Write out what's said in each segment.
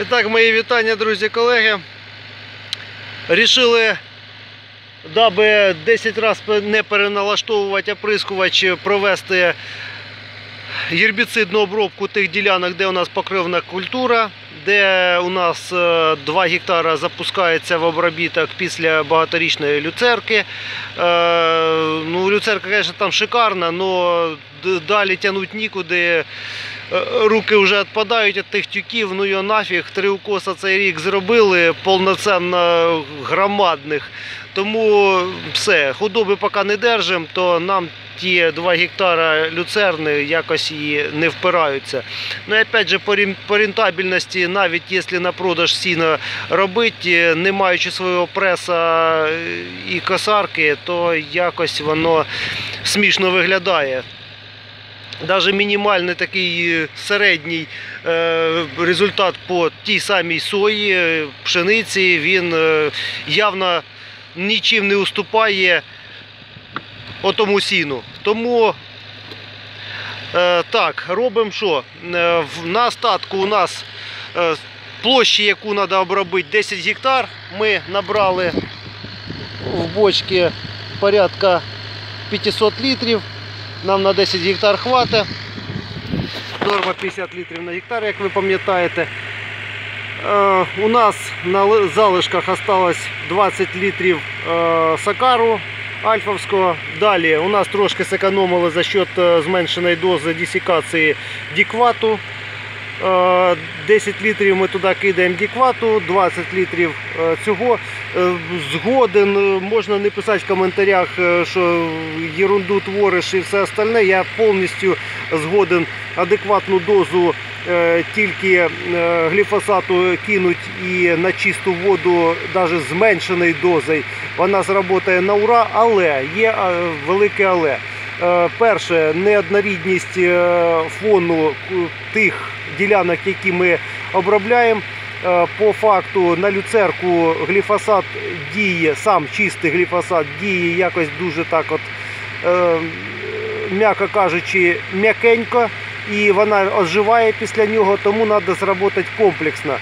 І так, мої вітання, друзі, колеги. Рішили, даби 10 разів не переналаштовувати оприскувач, провести гербіцидну обробку тих ділянок, де у нас покривна культура, де у нас е, 2 гектара запускається в обробіток після багаторічної люцерки. Е, Ну, люцерка, звісно, там шикарна, але далі тягнути нікуди. Е, Руки вже відпадають від тих тюків, ну його нафіг. Три укоса цей рік зробили повноцінно громадних. Тому все, худоби поки не держимо, то нам ті 2 гектара люцерни якось і не впираються. Ну і опять же, по рентабельності, навіть якщо на продаж сіно робити, не маючи свого преса е, і косарки, то якось воно смішно виглядає. Навіть мінімальний такий е, середній е, результат по тій самій сої, е, пшениці, він е, явно нічим не уступає отому сіну. Тому е, так, робимо що? Е, на остатку у нас е, площі, яку треба обробити, 10 гектар. Ми набрали в бочки порядка 500 літрів. Нам на 10 гектар хватить. Норма 50 літрів на гектар, як ви пам'ятаєте. Е, у нас на залишках осталось 20 літрів е, сакару альфовського. Далі у нас трошки зекономили за счет е, зменшеної дози десікації діквату. Е, 10 літрів ми туди кидаємо діквату, 20 літрів цього. Згоден, можна не писати в коментарях, що ерунду твориш і все остальне. Я повністю згоден адекватну дозу тільки е, гліфосату кинуть і на чисту воду, навіть зменшеною дозою, вона зработає на ура, але є е, велике але. Е, Перше, неоднорідність е, фону е, тих ділянок, які ми обробляємо. Е, По факту на люцерку гліфосат діє, сам чистий гліфосат діє якось дуже так от, е, м'яко кажучи, м'якенько і вона оживає після нього, тому треба зробити комплексно.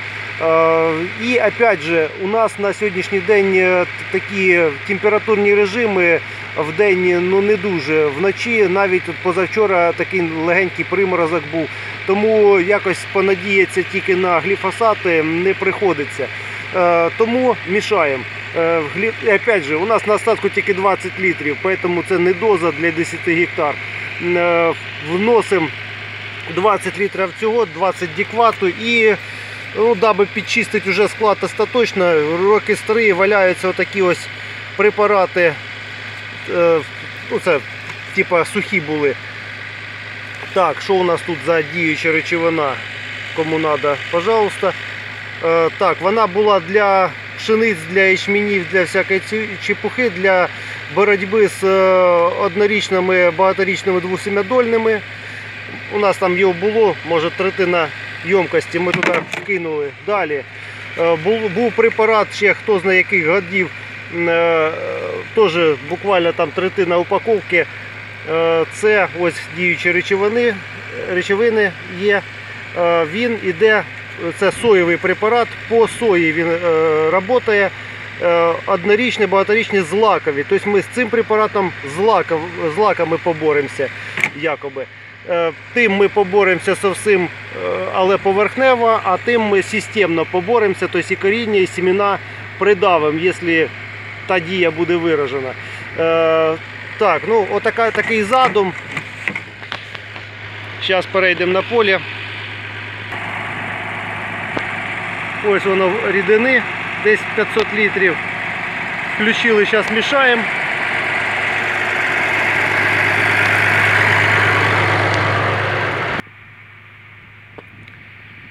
Е, І опять же, у нас на сьогоднішній день е, такі температурні режими в день ну не дуже. Вночі навіть позавчора такий легенький приморозок був. Тому якось понадіятися тільки на гліфосати не приходиться. Е, Тому мішаємо. І Опять же, у нас на остатку тільки 20 літрів, тому це не доза для 10 гектар. Вносимо 20 літрів цього, 20 діквату і ну, даби підчистити вже склад остаточно, роки старі валяються отакі ось препарати. Е, Ну, це типа сухі були. Так, що у нас тут за діюча речовина? Кому треба, пожалуйста. Е, Так, вона була для пшениць, для ячменів, для всякої чепухи, для боротьби з е, однорічними, багаторічними двосім'ядольними. У нас там його було, може третина ємкості, ми туди кинули. Далі е, був, препарат ще хто знає яких годів, е, теж буквально там третина упаковки. Е, Це ось діючі речовини, речовини є. Він іде, це соєвий препарат, по сої він працює. Однорічні, багаторічні злакові. Тобто ми з цим препаратом з, лаков, лаками поборемося. якоби. Е, Тим ми поборемося з всім, е, але поверхнево, а тим ми системно поборемося, тобто і коріння, і семена придавимо, якщо та дія буде виражена. Е, Так, ну отака, такий задум. Зараз перейдемо на поле. Ось воно рідини, десь 500 літрів. Включили, зараз мішаємо.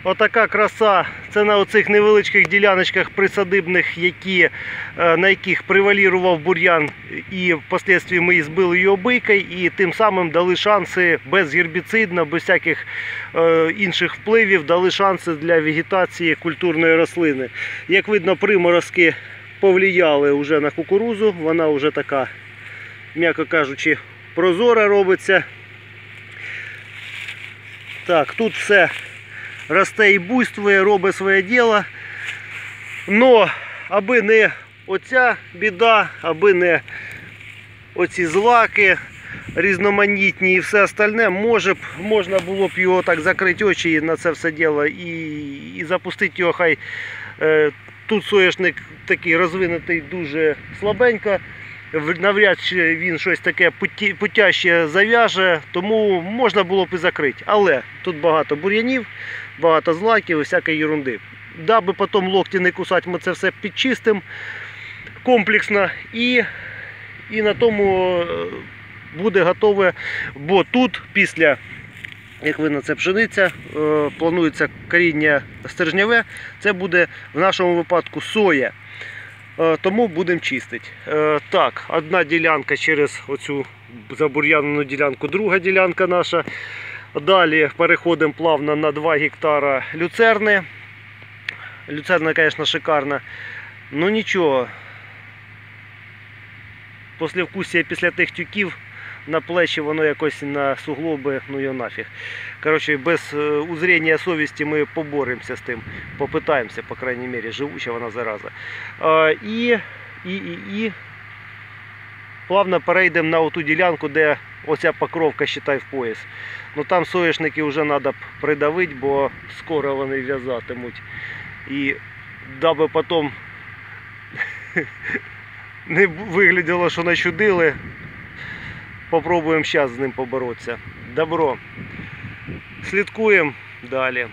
Отака краса. Це на оцих невеличких діляночках присадибних, які, е, на яких превалірував бур'ян, і впоследствии ми збили його бийкою, і тим самим дали шанси без гербіцидно, без всяких е, інших впливів, дали шанси для вегетації культурної рослини. Як видно, приморозки повлияли вже на кукурузу, вона вже така, м'яко кажучи, прозора робиться. Так, тут все росте і буйствує, робить своє діло. Но аби не оця біда, аби не оці злаки різноманітні і все остальне, може б, можна було б його так закрити очі на це все діло і, і запустити його хай. Е, тут соняшник такий розвинутий дуже слабенько. Навряд чи він щось таке путяще зав'яже, тому можна було б і закрити. Але тут багато бур'янів, багато злаків і всякої ерунди. Даби потім локті не кусати, ми це все підчистимо комплексно і, і на тому е, буде готове. Бо тут після, як видно, це пшениця, е, планується коріння стержневе, це буде в нашому випадку соя. Е, Тому будемо чистити. Е, Так, одна ділянка через оцю забур'янену ділянку, друга ділянка наша. Далі переходимо плавно на 2 гектара люцерни. Люцерна, звісно, шикарна. Ну нічого. Послевкусія після тих тюків на плечі воно якось на суглоби, ну його нафіг. Коротше, без е, узріння совісті ми поборемося з тим. Попитаємося, по крайній мірі, живуча вона зараза. І, і, і, і плавно перейдемо на оту ділянку, де оця покровка, считай, в пояс. Ну там соняшники вже треба придавити, бо скоро вони в'язатимуть. І даби потім не вигляділо, що начудили, попробуємо зараз з ним поборотися. Добро. Слідкуємо далі.